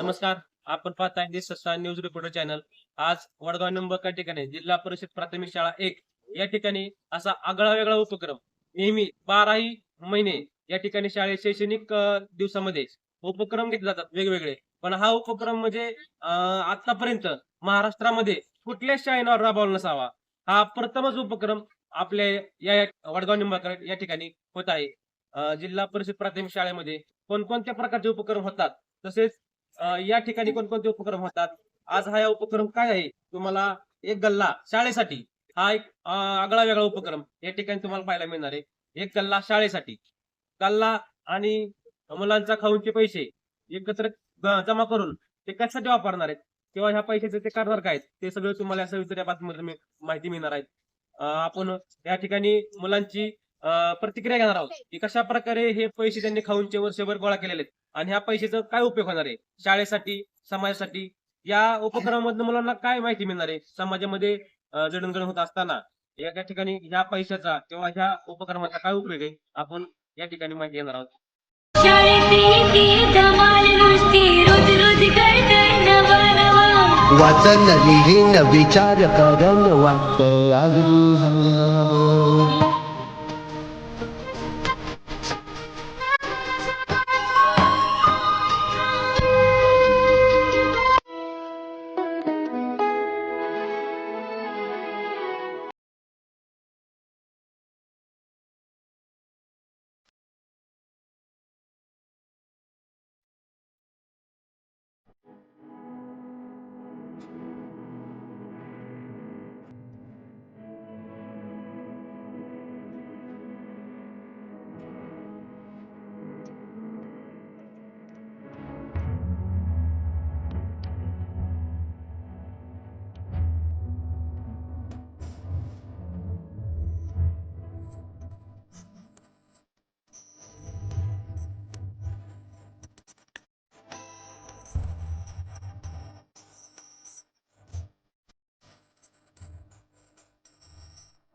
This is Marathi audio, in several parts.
नमस्कार. आपण पाहताय देशस्था न्यूज रिपोर्टर चॅनल आज वडगाव नंबर ठिकाणी जिल्हा परिषद प्राथमिक शाळा एक या ठिकाणी असा आगळा वेगळा उपक्रम नेहमी बाराही महिने या ठिकाणी शाळेत शैक्षणिक दिवसामध्ये उपक्रम घेतले जातात वेगवेगळे. पण हा उपक्रम म्हणजे आतापर्यंत महाराष्ट्रामध्ये कुठल्याच शाळेनं राबवला नसावा हा प्रथमच उपक्रम आपल्या या वडगाव निंबाकर या ठिकाणी होत आहे. जिल्हा परिषद प्राथमिक शाळेमध्ये कोणकोणत्या प्रकारचे उपक्रम होतात? तसेच या ठिकाणी कोणकोणते उपक्रम होतात? आज हा या उपक्रम काय आहे? तुम्हाला एक गल्ला शाळेसाठी हा एक आगळा वेगळा उपक्रम या ठिकाणी तुम्हाला पाहायला मिळणार आहे. एक गल्ला शाळेसाठी. गल्ला आणि मुलांचा खाऊनचे पैसे एकत्र जमा करून ते कशासाठी वापरणार आहेत? किंवा ह्या पैशाचे ते कारभार काय ते सगळं तुम्हाला या सविस्तर या बातमीमध्ये माहिती मिळणार आहे. आपण या ठिकाणी मुलांची प्रतिक्रिया घेणार आहोत की कशा प्रकारे हे पैसे त्यांनी खाऊनचे वर्षभर गोळा केलेले आहेत आणि ह्या पैशाचा काय उपयोग होणार आहे? शाळेसाठी समाजासाठी? या उपक्रमामधून मुलांना काय माहिती मिळणार आहे? समाजामध्ये जडणघडण होत असताना या ठिकाणी ह्या पैशाचा किंवा ह्या उपक्रमाचा काय उपयोग आहे? आपण या ठिकाणी माहिती घेणार आहोत. शाळेत ती धमाल नुसती रोज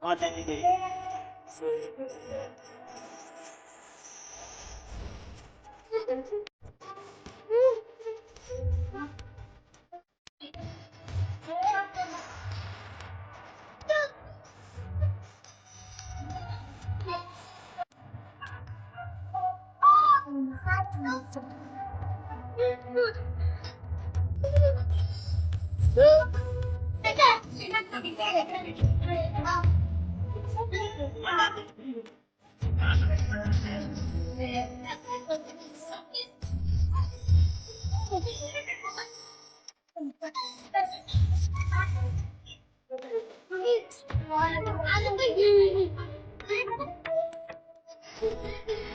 रोज घडतंय नवं नवं वाचन लिहीन विचार करन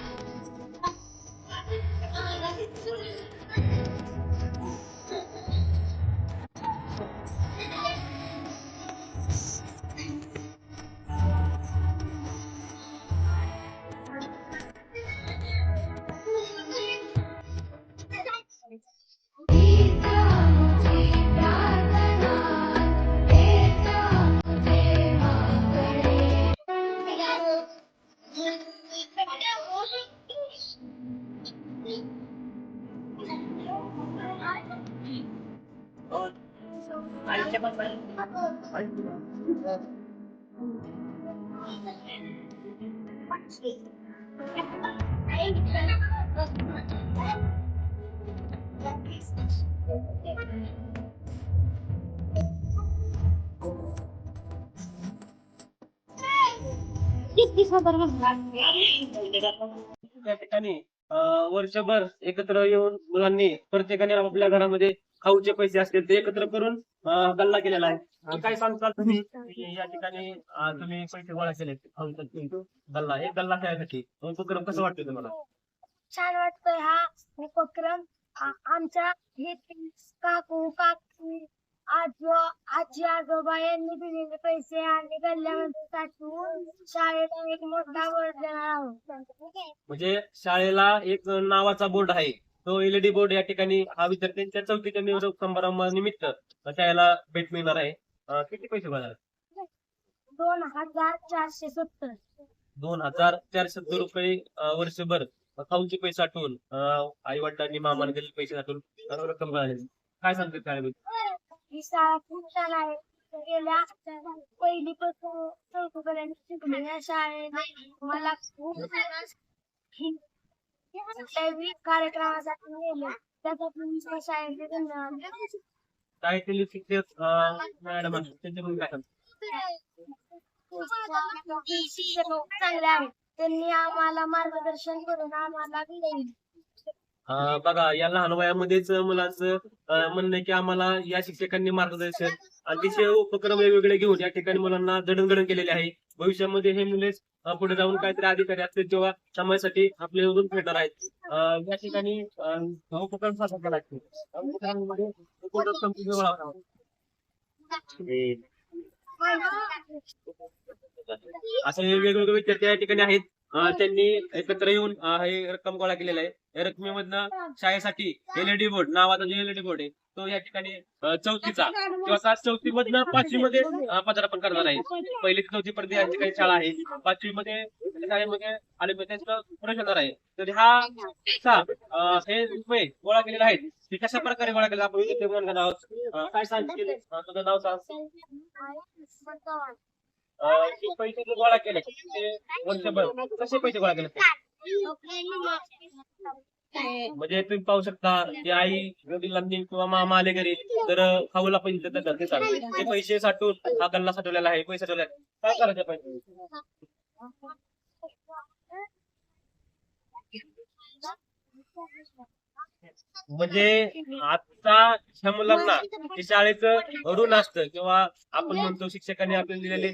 ठिकाणी अं, वर्षभर एकत्र येऊन मुलांनी प्रत्येकाने आपल्या घरामध्ये खाऊचे पैसे असतील ते एकत्र करून गल्ला केलेला आहे. काय सांगताल तुम्ही? या ठिकाणी तुम्ही पैसे गोळा केले खाऊचा गल्ला एक गल्ला खेळायसाठी उपक्रम कसं वाटतं तुम्हाला? छान वाटतोय हा उपक्रम. आमच्या हे तीन काकू काकी आजो आजी आजोबा यांनी दिलेले पैसे आणि गल्ल्यामध्ये साठवून शाळेला एक मोठा बोर्ड देणार आहोत. म्हणजे शाळेला एक नावाचा बोर्ड आहे. तो एलईडी बोर्ड या ठिकाणी हा विद्यार्थ्यांच्या चौथीच्या निवडणूक समारंभानिमित्त शाळेला भेट मिळणार आहे. किती पैसे झाले? दोन हजार चारशे सत्तर. दोन हजार चारशे रुपये अं, वर्षभर. खाऊचे पैसे साठवून आई वडिलांनी मामाने दिलेले पैसे साठवून रक्कम मिळाली. काय सांगते शाळेबद्दल ही शाळा खूप छान आहे. गेल्या पहिली पासून चौथी पर्यंत शिकले या शाळेने मला खूप कुठल्याही कार्यक्रमासाठी नेले. त्यासाठी मी त्या शाळेचे धन्यवाद काय केले शिक्षक? मॅडम त्यांच्याकडून काय? सांगते शिक्षक चांगले आहेत. त्यांनी आम्हाला मार्गदर्शन करून आम्हाला घडवले. बघा या लहान वयामध्येच मुलांचं म्हणणं की आम्हाला या शिक्षकांनी मार्गदर्शन अतिशय उपक्रम वेगवेगळे घेऊन या ठिकाणी मुलांना जडणघडण केलेले आहे. भविष्यामध्ये हे मुलेच अं, पुढे जाऊन काहीतरी अधिकारी असतील तेव्हा समाजासाठी आपले योगदान फेडणार आहेत. या ठिकाणी उपक्रम साजरा केला? असे वेगवेगळे विद्यार्थी या ठिकाणी आहेत. त्यांनी एकत्र येऊन हे रक्कम गोळा केलेला आहे. या रकमेमधनं शाळेसाठी एलईडी बोर्ड नावाचा जो एलईडी बोर्ड आहे तो या ठिकाणी चौथीचा किंवा सात चौथी मधनं पाचवी मध्ये पदार्पण करणार आहे. पहिली चौथी पर्यंत या ठिकाणी शाळा आहे. पाचवी मध्ये शाळेमध्ये त्यांचं प्रवेश होणार आहे. तर हा हे रुपये गोळा केलेले आहेत. ते कशा प्रकारे गोळा केले आपण अं, काय सांगतील तुझं नाव सांग. अं, पैसे जे गोळा केले ते वर्षभर कसे पैसे गोळा केले? म्हणजे तुम्ही पाहू शकता की आई वडिलांनी किंवा मामा आले घरी तर खाऊला पैसे देतात देतात. ते पैसे साठवून हा गल्ला साठवलेला आहे पैसे साठवले काय करायचे पैसे म्हणजे आता ह्या मुलांना ते शाळेचं ऋण असतं किंवा आपण म्हणतो शिक्षकांनी आपल्याला दिलेले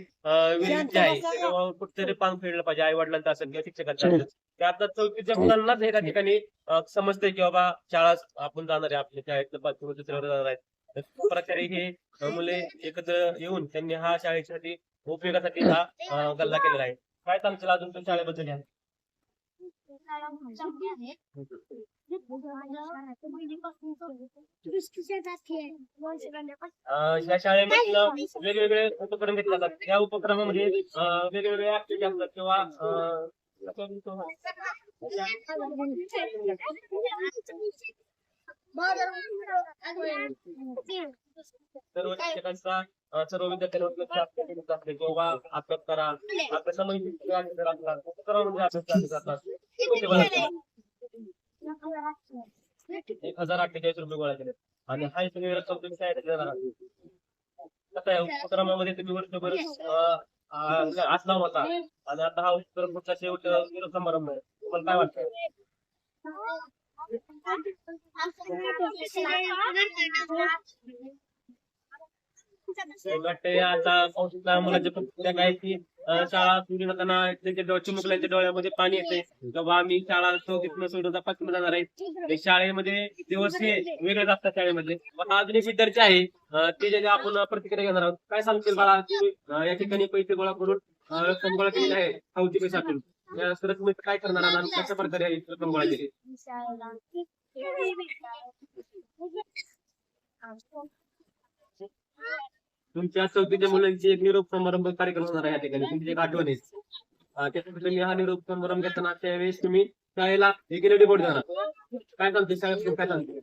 विनंती आहे किंवा कुठेतरी पान फेडलं पाहिजे आई वडिलांचं असेल किंवा शिक्षकांचं असेल. ते आता चौथीच्या मुलांनाच एका ठिकाणी अं, समजतंय की बाबा शाळा आपण जाणार आहे आपल्या शाळेतलं पाचवी दुसऱ्यावर जाणार आहे तर त्या प्रकारे हे मुले एकत्र येऊन त्यांनी हा शाळेसाठी उपयोगासाठी हा गल्ला केलेला आहे. काय सांगशील अजून तुम्ही शाळेबद्दल या अं, या शाळेमधलं वेगवेगळे उपक्रम घेतले जातात. या उपक्रमामध्ये वेगवेगळे ऍक्टिव्हिटी असतात किंवा सर्व शिक्षकांचा सर्व विद्यार्थ्यांवर अभ्यास करा अभ्यास एक हजार अठ्ठेचाळीस रुपये गोळा केले आणि हा सगळी रक्कम तुम्ही कसं आहे उपक्रमामध्ये तुम्ही वर्षभर असला होता आणि आता हा उपक्रम पुढचा शेवट समारंभ आहे तुम्हाला काय वाटतं वाटतंय आता मुलाच्या की शाळा सुरू होताना त्यांच्या डोळ्यामध्ये पाणी येते. तेव्हा आम्ही शाळा चौथीतनं सोडून पाचवी जाणार आहे. शाळेमध्ये दिवस हे वेगळेच असतात शाळेमध्ये. आता अजून एक विद्यार्थी आहे ते जे आपण प्रतिक्रिया घेणार आहोत. काय सांगतील बाळा या ठिकाणी पैसे गोळा करून रक्कम गोळा केलेली आहे चौथी पैशातून रकमेत काय करणार आहात कशा प्रकारे रक्कम गोळा केली? तुमच्या चौथीच्या मुलांची एक निरोप समारंभ कार्यक्रम होणार आहे या ठिकाणी. तुमची एक आठवण आहे. अं, मी हा निरोप समारंभ घेताना त्यावेळेस तुम्ही शाळेला एक रेडी बोर्ड देणार? काय चालते शाळेत काय चालते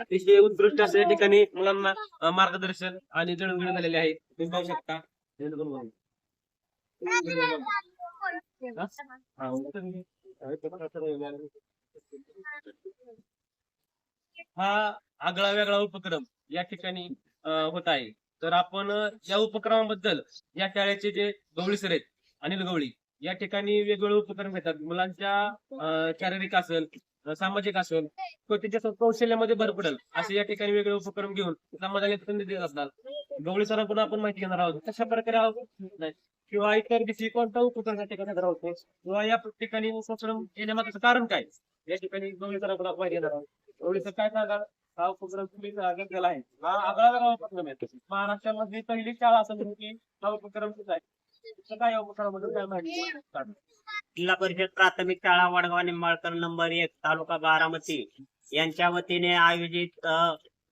अतिशय उत्कृष्ट असं या ठिकाणी मुलांना मार्गदर्शन आणि जडणघडण झालेले आहे तुम्ही पाहू शकता. हा, आगळा वेगळा उपक्रम या ठिकाणी होत आहे. तर आपण या उपक्रमाबद्दल या शाळेचे जे गवळी सर आहेत अनिल गवळी या ठिकाणी वेगवेगळे उपक्रम घेतात. मुलांच्या शारीरिक असेल सामाजिक असेल तो त्याच्या कौशल्यामध्ये भर पडेल असे या ठिकाणी वेगळे उपक्रम घेऊन समाजाला संधी देत असतात. गवळी सरांकडून आपण माहिती घेणार आहोत. कशा प्रकारे आहोत. किंवा इतर दिवशी कोणता उपक्रम या ठिकाणी घेणार आहोत किंवा या ठिकाणी उपक्रम येण्यामागचं कारण काय? या ठिकाणी गवळी सरांकडून आपण माहिती घेणार आहोत. गवळी सर काय सांगाल? हा उपक्रम तुम्ही केला आहे. हा आगळा वेगळा उपक्रम आहे. महाराष्ट्रामध्ये पहिली शाळा असं म्हणून की हा उपक्रम आहे? माहिती? सांगा. जिल्हा परिषद प्राथमिक शाळा वडगाव निंबाळकर नंबर एक तालुका बारामती. यांच्या वतीने आयोजित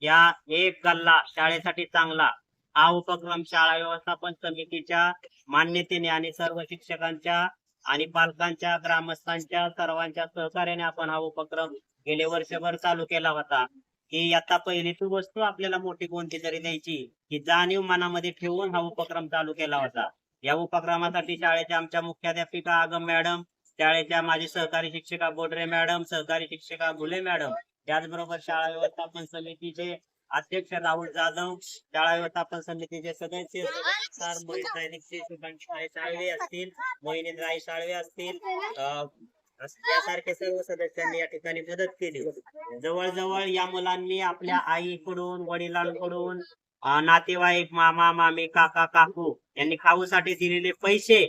या एक गल्ला शाळेसाठी चांगला हा उपक्रम शाळा व्यवस्थापन समितीच्या मान्यतेने आणि सर्व शिक्षकांच्या आणि पालकांच्या ग्रामस्थांच्या सर्वांच्या सहकार्याने आपण हा उपक्रम गेले वर्षभर चालू केला होता. की आता पहिली ती वस्तू आपल्याला मोठी कोणती तरी द्यायची ही जाणीव मनामध्ये ठेवून हा उपक्रम चालू केला होता. या उपक्रमासाठी शाळेच्या आमच्या मुख्याध्यापिका आगम मॅडम शाळेच्या माझे सहकारी शिक्षिका बोडरे मॅडम सहकारी शिक्षिका भुले मॅडम त्याचबरोबर शाळा व्यवस्थापन समितीचे अध्यक्ष राहुल जाधव शाळा व्यवस्थापन समितीचे सदस्य सर मोहित साळवे असतील मोहिनी राय साळवे असतील. अं, यासारखे सर्व सदस्यांनी या ठिकाणी मदत केली. जवळजवळ या मुलांनी आपल्या आईकडून वडिलांकडून नातेवाईक मामा मामी काका काकू यांनी खाऊसाठी दिलेले पैसे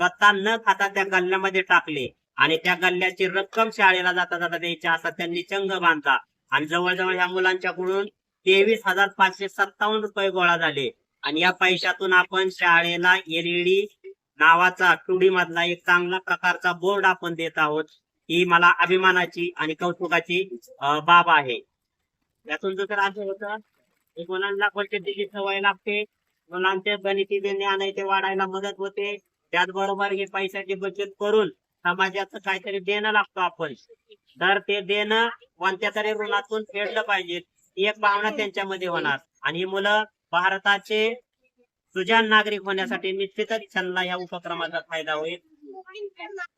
स्वतः न खाता त्या गल्ल्यामध्ये टाकले आणि त्या गल्ल्याची रक्कम शाळेला जाता जाता द्यायची असा त्यांनी चंग बांधला आणि जवळजवळ या मुलांच्याकडून तेवीस हजार पाचशे सत्तावन्न रुपये गोळा झाले. आणि या पैशातून आपण शाळेला एलईडी नावाचा टुडी मधला एक चांगला प्रकारचा बोर्ड आपण देत आहोत. ही मला अभिमानाची आणि कौतुकाची बाब आहे. यातून जर असं होतं मुलांना क्वचितीची सवय लागते. मुलांचे गणिती ज्ञान आहे ते वाढायला मदत होते. त्याचबरोबर हे पैशाची बचत करून समाजाचं काहीतरी देणं लागतो आपण. तर ते देणं कोणत्या तरी ऋणातून फेडलं पाहिजे. ही एक भावना त्यांच्यामध्ये होणार. आणि ही मुलं भारताचे सुजान नागरिक होण्यासाठी निश्चितच त्यांना या उपक्रमाचा फायदा होईल.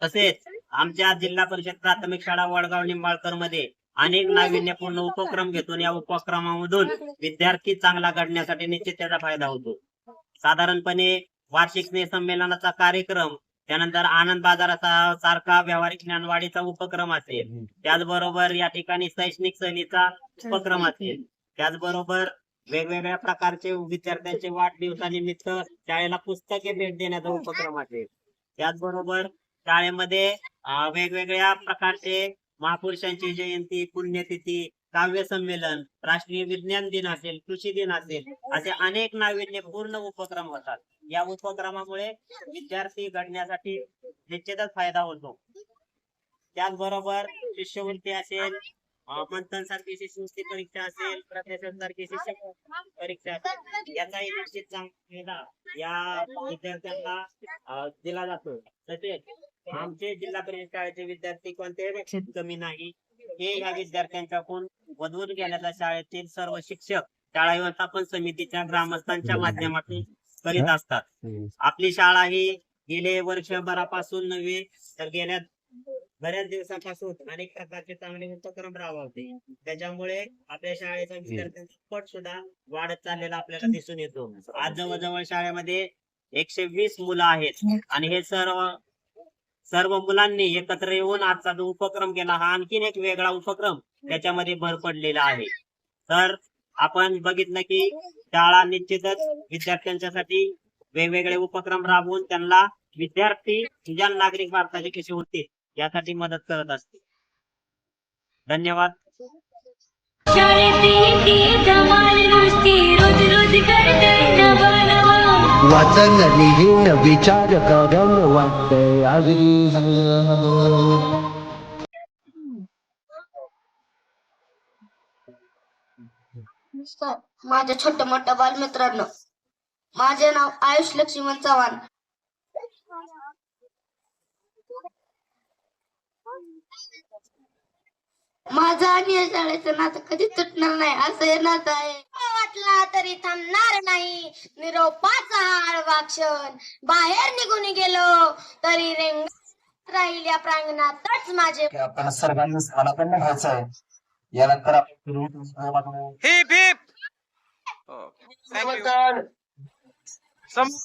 तसेच आमच्या जिल्हा परिषद प्राथमिक शाळा वडगाव निंबाळकरमध्ये अनेक नाविन्यपूर्ण उपक्रम घेतो या उपक्रमामधून विद्यार्थी चांगला घडण्यासाठी निश्चित त्याचा फायदा होतो. साधारणपणे वार्षिक स्नेह संमेलनाचा कार्यक्रम त्यानंतर आनंद बाजाराचा सारखा व्यावहारिक ज्ञानवाढीचा उपक्रम असेल. त्याचबरोबर या ठिकाणी शैक्षणिक सहलीचा उपक्रम असेल. त्याचबरोबर वेगवेगळ्या प्रकारचे विद्यार्थ्यांचे वाढदिवसानिमित्त शाळेला पुस्तके भेट देण्याचा उपक्रम असेल. त्याचबरोबर शाळेमध्ये वेगवेगळ्या प्रकारचे महापुरुषांची जयंती पुण्यतिथी काव्य संमेलन राष्ट्रीय विज्ञान दिन असेल कृषी दिन असेल असे अनेक नाविन्यपूर्ण उपक्रम होतात. या उपक्रमामुळे विद्यार्थी घडण्यासाठी निश्चितच फायदा होतो. त्याचबरोबर शिष्यवृत्ती असेल मंथन सारखी शिष्यवृत्ती परीक्षा असेल प्रशासन सारखी शिक्षक परीक्षा असेल याचाही निश्चित चांगला फायदा या विद्यार्थ्यांना दिला जातो. तसेच आमचे जिल्हा परिषद शाळेचे विद्यार्थी कोणत्याही पेक्षित कमी नाही. हे या विद्यार्थ्यांच्याकडून वधवून गेलेल्या शाळेतील सर्व शिक्षक शाळा व्यवस्थापन समितीच्या ग्रामस्थांच्या माध्यमातून करीत असतात. आपली शाळा ही गेले वर्षभरापासून नव्हे तर गेल्या बऱ्याच दिवसापासून अनेक प्रकारचे चांगले उपक्रम राबवते. त्याच्यामुळे आपल्या शाळेचा विद्यार्थ्यांचा पट सुद्धा वाढत चाललेला आपल्याला दिसून येतो. आज जवळजवळ शाळेमध्ये एकशे वीस मुलं आहेत. आणि हे सर्व सर्व मुलांनी एकत्र येऊन आजचा जो उपक्रम केला हा आणखीन एक वेगळा उपक्रम त्याच्यामध्ये भर पडलेला आहे. तर आपण बघितलं की शाळा निश्चितच विद्यार्थ्यांच्यासाठी वेगवेगळे उपक्रम राबवून त्यांना विद्यार्थी सुजान नागरिक भारताचे कसे होते यासाठी मदत करत असते. धन्यवाद. रोज रोज वाचन लिहीन विचार करण वाटते माझ्या छोट्या मोठ्या बालमित्रांनो. माझे नाव आयुष लक्ष्मण चव्हाण. माझं आणि या शाळेचं नातं कधी तुटणार नाही असं हे नातं आहे. वाटला तरी थांबणार नाही. निरोपाचा आळवा क्षण बाहेर निघून गेलो तरी रेंग राहील या प्रांगणातच माझे आपण सर्वांनी स्थानापन्न व्हायचं आहे. यानंतर आपण हिप हिप थँक्यू